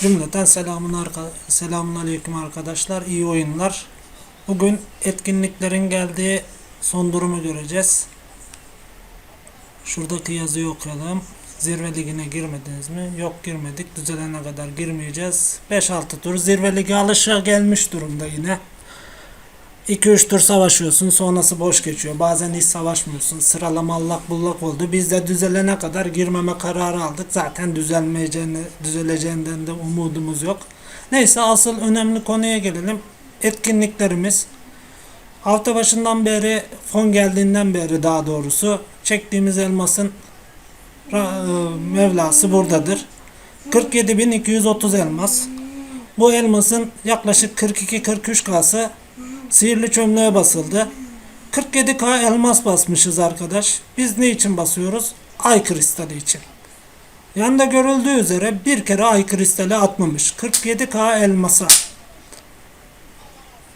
Cümleten selamun, arka, selamun aleyküm arkadaşlar. iyi oyunlar. Bugün etkinliklerin geldiği son durumu göreceğiz. Şuradaki yazıyı okuyalım. Zirve ligine girmediniz mi? Yok girmedik. Düzelene kadar girmeyeceğiz. 5-6 tur zirve ligi alışa gelmiş durumda yine. 2-3 tur savaşıyorsun sonrası boş geçiyor. Bazen hiç savaşmıyorsun. Sıralama allak bullak oldu. Biz de düzelene kadar girmeme kararı aldık. Zaten düzelmeyeceğini, düzeleceğinden de umudumuz yok. Neyse asıl önemli konuya gelelim. Etkinliklerimiz. Hafta başından beri, fon geldiğinden beri daha doğrusu çektiğimiz elmasın e, Mevlası buradadır. 47.230 elmas. Bu elmasın yaklaşık 42-43 kası sihirli çömleğe basıldı. 47k elmas basmışız arkadaş. Biz ne için basıyoruz? Ay kristali için. Yanda görüldüğü üzere bir kere ay kristali atmamış. 47k elmasa.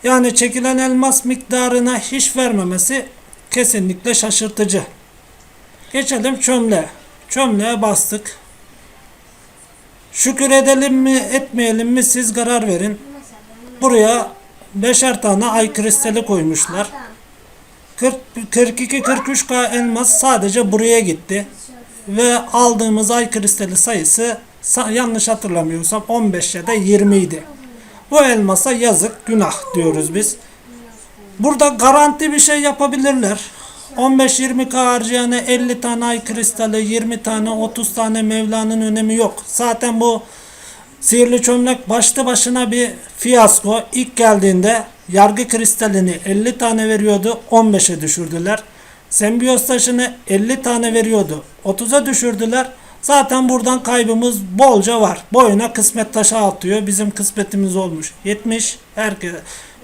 Yani çekilen elmas miktarına hiç vermemesi kesinlikle şaşırtıcı. Geçelim çömleğe. Çömleğe bastık. Şükür edelim mi etmeyelim mi siz karar verin. Buraya beşer tane ay kristali koymuşlar. 42-43k elmas sadece buraya gitti. Ve aldığımız ay kristali sayısı sa- yanlış hatırlamıyorsam 15 ya da 20 idi. Bu elmasa yazık günah diyoruz biz. Burada garanti bir şey yapabilirler. 15-20k harcayana 50 tane ay kristali, 20 tane 30 tane Mevla'nın önemi yok. Zaten bu Sihirli çömlek başlı başına bir fiyasko. İlk geldiğinde yargı kristalini 50 tane veriyordu 15'e düşürdüler. Sembiyoz taşını 50 tane veriyordu 30'a düşürdüler. Zaten buradan kaybımız bolca var. Boyuna kısmet taşı atıyor. Bizim kısmetimiz olmuş. 70 herkese.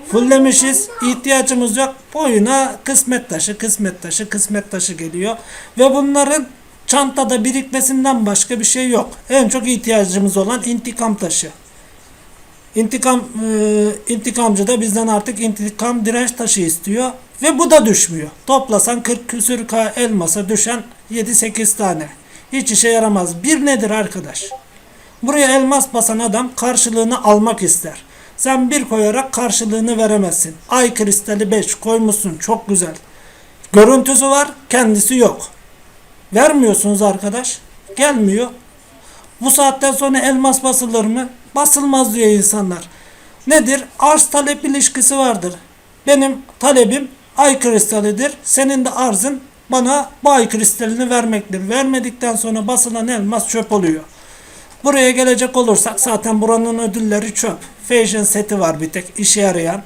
Fullemişiz. ihtiyacımız yok. Boyuna kısmet taşı, kısmet taşı, kısmet taşı geliyor. Ve bunların çantada birikmesinden başka bir şey yok. En çok ihtiyacımız olan intikam taşı. İntikam e, intikamcı da bizden artık intikam direnç taşı istiyor ve bu da düşmüyor. Toplasan 40 küsür K elmasa düşen 7-8 tane. Hiç işe yaramaz. Bir nedir arkadaş? Buraya elmas basan adam karşılığını almak ister. Sen bir koyarak karşılığını veremezsin. Ay kristali 5 koymuşsun çok güzel. Görüntüsü var kendisi yok. Vermiyorsunuz arkadaş. Gelmiyor. Bu saatten sonra elmas basılır mı? Basılmaz diyor insanlar. Nedir? Arz talep ilişkisi vardır. Benim talebim ay kristalidir. Senin de arzın bana bu ay kristalini vermektir. Vermedikten sonra basılan elmas çöp oluyor. Buraya gelecek olursak zaten buranın ödülleri çöp. Fashion seti var bir tek işe yarayan.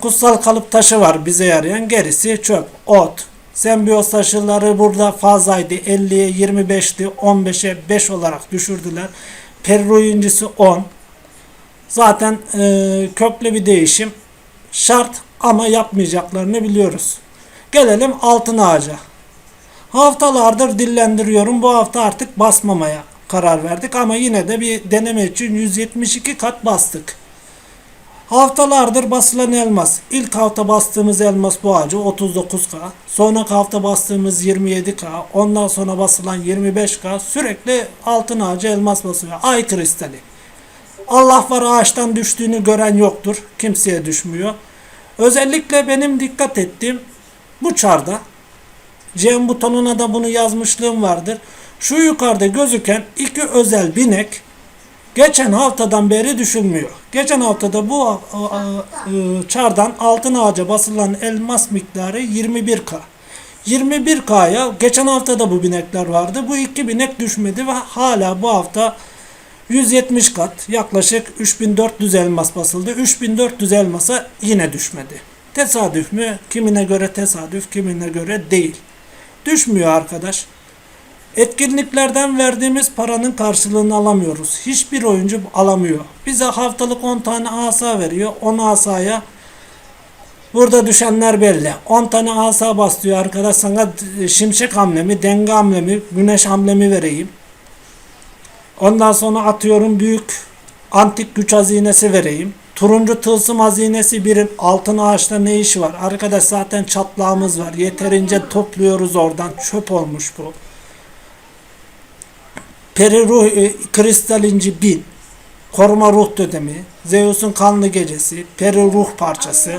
Kutsal kalıp taşı var bize yarayan. Gerisi çöp. Ot. Sembiyoz taşıları burada fazlaydı. 50'ye 25'ti. 15'e 5 olarak düşürdüler. Peru incisi 10. Zaten e, köklü bir değişim. Şart ama yapmayacaklarını biliyoruz. Gelelim altın ağaca. Haftalardır dillendiriyorum. Bu hafta artık basmamaya karar verdik ama yine de bir deneme için 172 kat bastık. Haftalardır basılan elmas. İlk hafta bastığımız elmas bu ağacı 39K. Sonraki hafta bastığımız 27K. Ondan sonra basılan 25K. Sürekli altın ağacı elmas basıyor. Ay kristali. Allah var ağaçtan düştüğünü gören yoktur. Kimseye düşmüyor. Özellikle benim dikkat ettiğim bu çarda. Cem butonuna da bunu yazmışlığım vardır. Şu yukarıda gözüken iki özel binek geçen haftadan beri düşülmüyor. Geçen haftada bu a- a- a- çardan altın ağaca basılan elmas miktarı 21K. 21K'ya geçen hafta da bu binekler vardı. Bu iki binek düşmedi ve hala bu hafta 170 kat yaklaşık 3400 elmas basıldı. 3400 elmasa yine düşmedi. Tesadüf mü? Kimine göre tesadüf, kimine göre değil. Düşmüyor arkadaş. Etkinliklerden verdiğimiz paranın karşılığını alamıyoruz. Hiçbir oyuncu alamıyor. Bize haftalık 10 tane asa veriyor. 10 asaya burada düşenler belli. 10 tane asa bastıyor arkadaş sana şimşek hamlemi, denge hamlemi, güneş hamlemi vereyim. Ondan sonra atıyorum büyük antik güç hazinesi vereyim. Turuncu tılsım hazinesi birin altın ağaçta ne işi var? Arkadaş zaten çatlağımız var. Yeterince topluyoruz oradan. Çöp olmuş bu. Peri ruh e, kristal inci bin. koruma ruh totemi, Zeus'un kanlı gecesi, peri ruh parçası,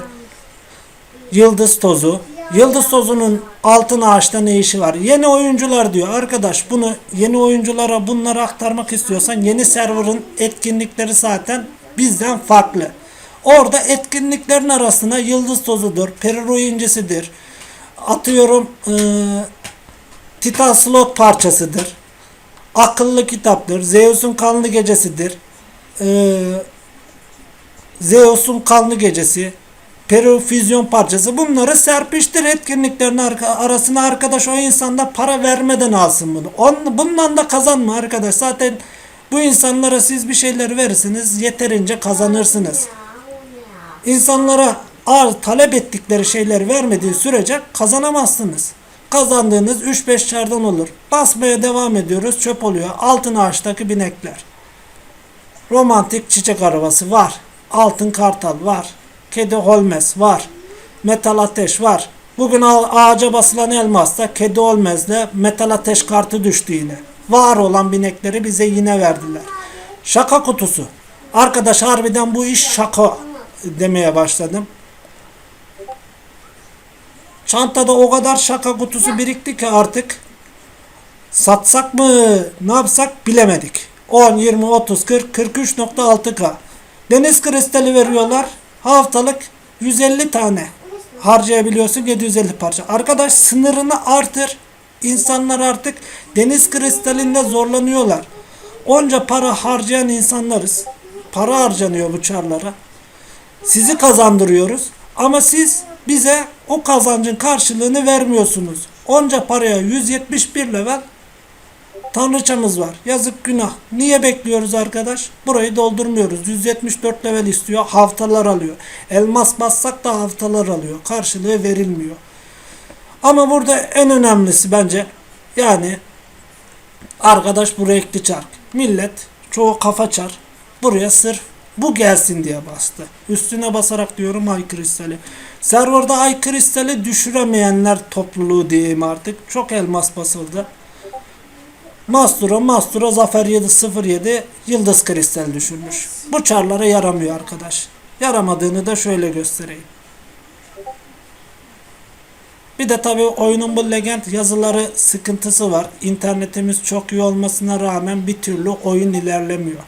yıldız tozu. Yıldız tozunun altın ağaçta ne işi var? Yeni oyuncular diyor. Arkadaş bunu yeni oyunculara bunları aktarmak istiyorsan yeni server'ın etkinlikleri zaten bizden farklı. Orada etkinliklerin arasına yıldız tozudur, peri ruh incisidir. Atıyorum eee Titan slot parçasıdır. Akıllı kitaptır. Zeus'un kanlı gecesidir. Ee, Zeus'un kanlı gecesi. Perifüzyon parçası. Bunları serpiştir etkinliklerin arasına arkadaş o insanda para vermeden alsın bunu. On, bundan da kazanma arkadaş. Zaten bu insanlara siz bir şeyler verirsiniz yeterince kazanırsınız. İnsanlara arz talep ettikleri şeyleri vermediği sürece kazanamazsınız. Kazandığınız 3-5 çardan olur. Basmaya devam ediyoruz. Çöp oluyor. Altın ağaçtaki binekler. Romantik çiçek arabası var. Altın kartal var. Kedi Holmes var. Metal ateş var. Bugün ağ- ağaca basılan elmasta Kedi Holmes'de metal ateş kartı düştü yine. Var olan binekleri bize yine verdiler. Şaka kutusu. Arkadaş harbiden bu iş şaka demeye başladım. Çantada o kadar şaka kutusu birikti ki artık satsak mı ne yapsak bilemedik. 10, 20, 30, 40, 43.6K. Deniz kristali veriyorlar. Haftalık 150 tane harcayabiliyorsun 750 parça. Arkadaş sınırını artır. İnsanlar artık deniz kristalinde zorlanıyorlar. Onca para harcayan insanlarız. Para harcanıyor bu çarlara. Sizi kazandırıyoruz ama siz bize o kazancın karşılığını vermiyorsunuz. Onca paraya 171 level tanrıçamız var. Yazık günah. Niye bekliyoruz arkadaş? Burayı doldurmuyoruz. 174 level istiyor. Haftalar alıyor. Elmas bassak da haftalar alıyor. Karşılığı verilmiyor. Ama burada en önemlisi bence yani arkadaş bu renkli çark. Millet çoğu kafa çar. Buraya sırf bu gelsin diye bastı. Üstüne basarak diyorum ay kristali. Serverda ay kristali düşüremeyenler topluluğu diyeyim artık. Çok elmas basıldı. Mastro, Mastro, Zafer 707 Yıldız Kristal düşürmüş. Bu çarlara yaramıyor arkadaş. Yaramadığını da şöyle göstereyim. Bir de tabii oyunun bu legend yazıları sıkıntısı var. İnternetimiz çok iyi olmasına rağmen bir türlü oyun ilerlemiyor.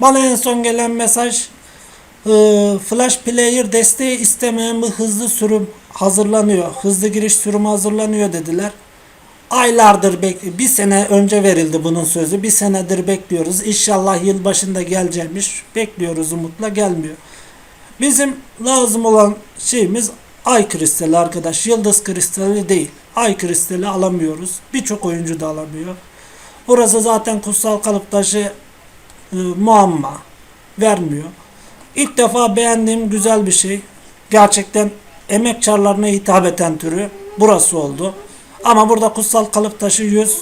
Bana en son gelen mesaj Flash Player desteği istemeyen bir hızlı sürüm hazırlanıyor. Hızlı giriş sürümü hazırlanıyor dediler. Aylardır bek bir sene önce verildi bunun sözü. Bir senedir bekliyoruz. İnşallah yıl başında geleceğimiş. Bekliyoruz umutla gelmiyor. Bizim lazım olan şeyimiz ay kristali arkadaş. Yıldız kristali değil. Ay kristali alamıyoruz. Birçok oyuncu da alamıyor. Burası zaten kutsal kalıp taşı e, muamma. Vermiyor. İlk defa beğendiğim güzel bir şey. Gerçekten emek çarlarına hitap eden türü burası oldu. Ama burada kutsal kalıp taşı 100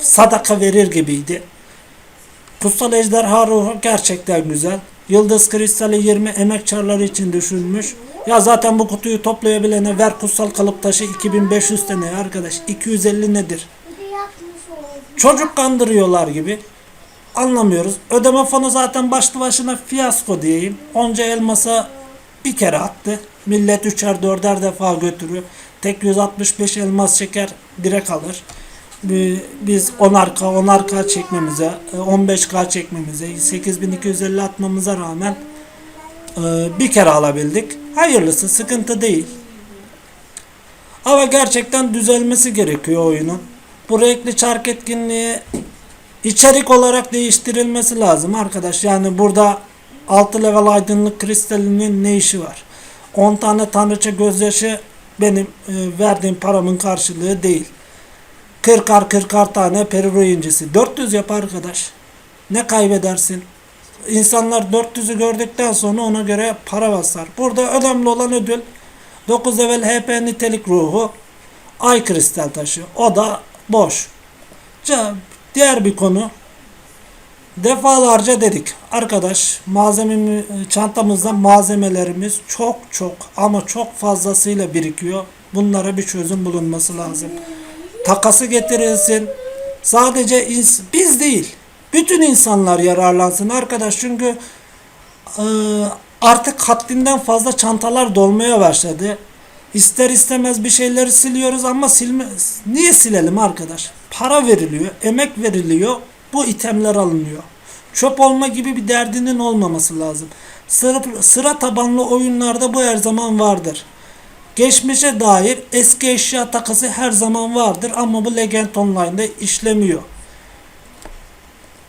sadaka verir gibiydi. Kutsal ejderha ruhu gerçekten güzel. Yıldız kristali 20 emek çarları için düşünmüş. Ya zaten bu kutuyu toplayabilene ver kutsal kalıp taşı 2500 tane arkadaş. 250 nedir? Çocuk kandırıyorlar gibi. Anlamıyoruz. Ödeme fonu zaten başlı başına fiyasko diyeyim. Onca elmasa bir kere attı. Millet üçer dörder defa götürüyor. Tek 165 elmas çeker direkt alır. Bi- Biz 10'ar K, 10'ar K çekmemize, e, 15K çekmemize, 8250 atmamıza rağmen e, bir kere alabildik. Hayırlısı sıkıntı değil. Ama gerçekten düzelmesi gerekiyor oyunun. Bu renkli çark etkinliği içerik olarak değiştirilmesi lazım arkadaş. Yani burada 6 level aydınlık kristalinin ne işi var? 10 tane tanrıça gözyaşı benim e, verdiğim paramın karşılığı değil. 40'ar 40'ar tane periro incisi. 400 yap arkadaş. Ne kaybedersin? İnsanlar 400'ü gördükten sonra ona göre para basar. Burada önemli olan ödül 9 level HP nitelik ruhu ay kristal taşı. O da boş. Diğer bir konu defalarca dedik arkadaş malzeme çantamızda malzemelerimiz çok çok ama çok fazlasıyla birikiyor. Bunlara bir çözüm bulunması lazım. Takası getirilsin. Sadece biz değil. Bütün insanlar yararlansın arkadaş çünkü e, artık haddinden fazla çantalar dolmaya başladı. İster istemez bir şeyleri siliyoruz ama silme, niye silelim arkadaş? Para veriliyor, emek veriliyor, bu itemler alınıyor. Çöp olma gibi bir derdinin olmaması lazım. Sıra, sıra tabanlı oyunlarda bu her zaman vardır. Geçmişe dair eski eşya takası her zaman vardır ama bu Legend Online'da işlemiyor.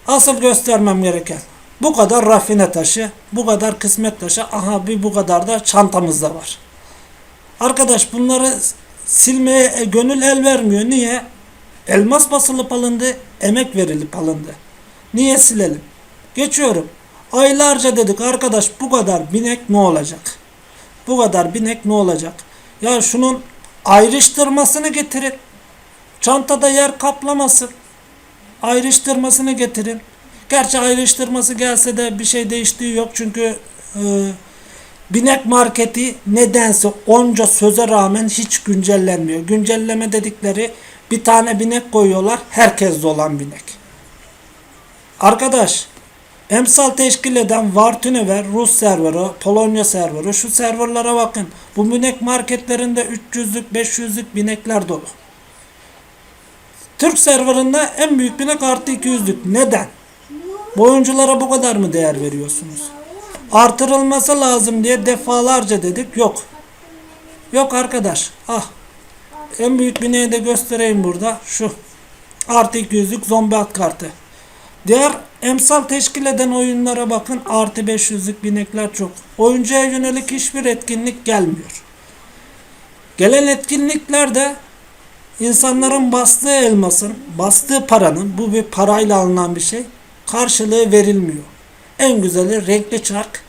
Asıl göstermem gereken bu kadar rafine taşı, bu kadar kısmet taşı, aha bir bu kadar da çantamızda var. Arkadaş bunları silmeye e, gönül el vermiyor. Niye? Elmas basılıp alındı, emek verilip alındı. Niye silelim? Geçiyorum. Aylarca dedik arkadaş bu kadar binek ne olacak? Bu kadar binek ne olacak? Ya şunun ayrıştırmasını getirin. Çantada yer kaplamasın. Ayrıştırmasını getirin. Gerçi ayrıştırması gelse de bir şey değiştiği yok çünkü e, binek marketi nedense onca söze rağmen hiç güncellenmiyor. Güncelleme dedikleri bir tane binek koyuyorlar. Herkeste olan binek. Arkadaş emsal teşkil eden Vartünever Rus serveri, Polonya serveri şu serverlara bakın. Bu binek marketlerinde 300'lük 500'lük binekler dolu. Türk serverında en büyük binek artı 200'lük. Neden? Bu oyunculara bu kadar mı değer veriyorsunuz? Artırılması lazım diye defalarca dedik. Yok. Yok arkadaş. Ah. En büyük bineği de göstereyim burada. Şu. Artı 200'lük zombi at kartı. Diğer emsal teşkil eden oyunlara bakın. Artı 500'lük binekler çok. Oyuncuya yönelik hiçbir etkinlik gelmiyor. Gelen etkinliklerde insanların bastığı elmasın, bastığı paranın, bu bir parayla alınan bir şey, karşılığı verilmiyor. En güzeli renkli çark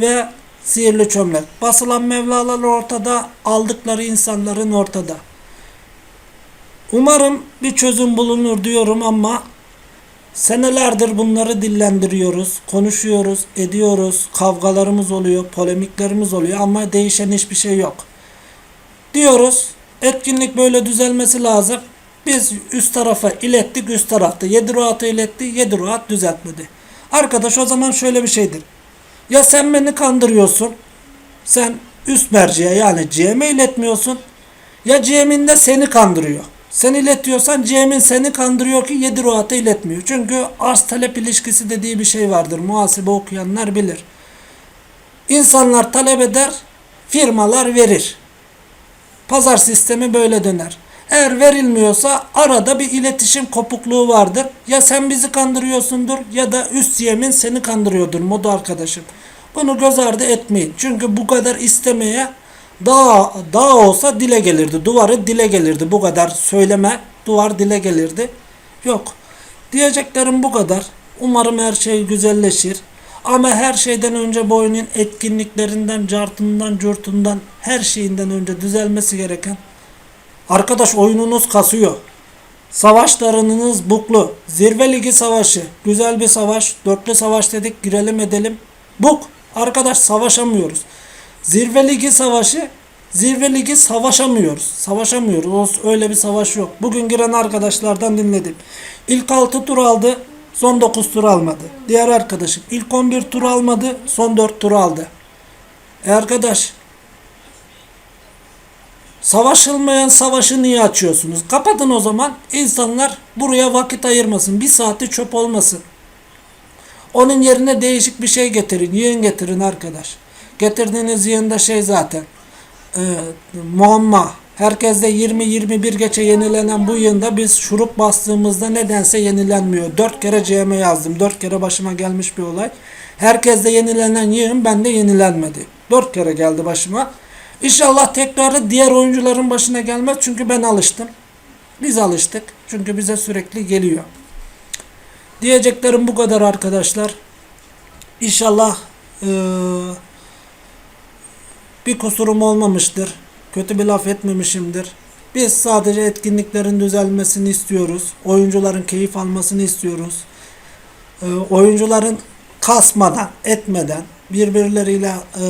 ve sihirli çömlek. Basılan mevlalar ortada, aldıkları insanların ortada. Umarım bir çözüm bulunur diyorum ama senelerdir bunları dillendiriyoruz, konuşuyoruz, ediyoruz, kavgalarımız oluyor, polemiklerimiz oluyor ama değişen hiçbir şey yok. Diyoruz, etkinlik böyle düzelmesi lazım. Biz üst tarafa ilettik, üst tarafta 7 ruatı iletti, 7 ruat düzeltmedi. Arkadaş o zaman şöyle bir şeydir. Ya sen beni kandırıyorsun, sen üst merciye yani GM'e iletmiyorsun. Ya GM'in de seni kandırıyor. Sen iletiyorsan GM'in seni kandırıyor ki 7 ruatı iletmiyor. Çünkü arz talep ilişkisi dediği bir şey vardır. Muhasebe okuyanlar bilir. İnsanlar talep eder, firmalar verir. Pazar sistemi böyle döner. Eğer verilmiyorsa arada bir iletişim kopukluğu vardır. Ya sen bizi kandırıyorsundur ya da üst yemin seni kandırıyordur modu arkadaşım. Bunu göz ardı etmeyin. Çünkü bu kadar istemeye daha daha olsa dile gelirdi. Duvarı dile gelirdi. Bu kadar söyleme duvar dile gelirdi. Yok. Diyeceklerim bu kadar. Umarım her şey güzelleşir. Ama her şeyden önce bu oyunun etkinliklerinden, cartından, curtundan, her şeyinden önce düzelmesi gereken Arkadaş oyununuz kasıyor. Savaşlarınız buklu. Zirve ligi savaşı. Güzel bir savaş. Dörtlü savaş dedik. Girelim edelim. Buk. Arkadaş savaşamıyoruz. Zirve ligi savaşı. Zirve ligi savaşamıyoruz. Savaşamıyoruz. Öyle bir savaş yok. Bugün giren arkadaşlardan dinledim. İlk 6 tur aldı. Son 9 tur almadı. Diğer arkadaşım ilk 11 tur almadı. Son 4 tur aldı. E arkadaş Savaşılmayan savaşı niye açıyorsunuz? Kapatın o zaman. İnsanlar buraya vakit ayırmasın. Bir saati çöp olmasın. Onun yerine değişik bir şey getirin. Yığın getirin arkadaş. Getirdiğiniz yığında şey zaten. E, muamma. Herkeste 20-21 geçe yenilenen bu yığında biz şurup bastığımızda nedense yenilenmiyor. 4 kere CM yazdım. 4 kere başıma gelmiş bir olay. Herkeste yenilenen yığın bende yenilenmedi. 4 kere geldi başıma. İnşallah tekrarı diğer oyuncuların başına gelmez çünkü ben alıştım. Biz alıştık. Çünkü bize sürekli geliyor. Diyeceklerim bu kadar arkadaşlar. İnşallah ee, bir kusurum olmamıştır. Kötü bir laf etmemişimdir. Biz sadece etkinliklerin düzelmesini istiyoruz. Oyuncuların keyif almasını istiyoruz. Ee, oyuncuların kasmadan, etmeden, birbirleriyle e,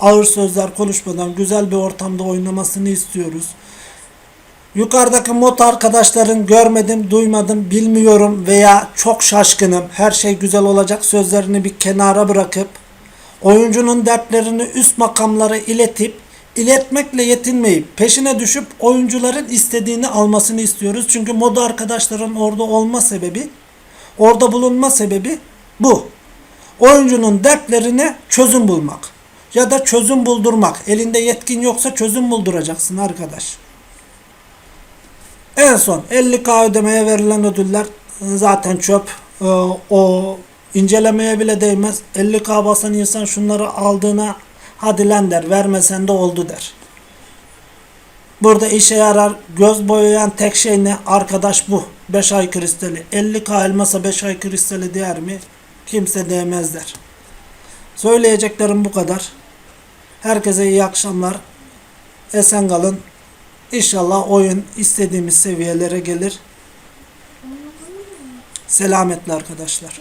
ağır sözler konuşmadan güzel bir ortamda oynamasını istiyoruz. Yukarıdaki mod arkadaşların görmedim, duymadım, bilmiyorum veya çok şaşkınım. Her şey güzel olacak sözlerini bir kenara bırakıp oyuncunun dertlerini üst makamlara iletip iletmekle yetinmeyip peşine düşüp oyuncuların istediğini almasını istiyoruz. Çünkü moda arkadaşların orada olma sebebi, orada bulunma sebebi bu. Oyuncunun dertlerine çözüm bulmak ya da çözüm buldurmak. Elinde yetkin yoksa çözüm bulduracaksın arkadaş. En son 50k ödemeye verilen ödüller zaten çöp. Ee, o incelemeye bile değmez. 50k basan insan şunları aldığına hadi lan der vermesen de oldu der. Burada işe yarar göz boyayan tek şey ne? Arkadaş bu. 5 ay kristali. 50k elmasa 5 ay kristali değer mi? Kimse değmez der. Söyleyeceklerim bu kadar. Herkese iyi akşamlar. Esen kalın. İnşallah oyun istediğimiz seviyelere gelir. Selametle arkadaşlar.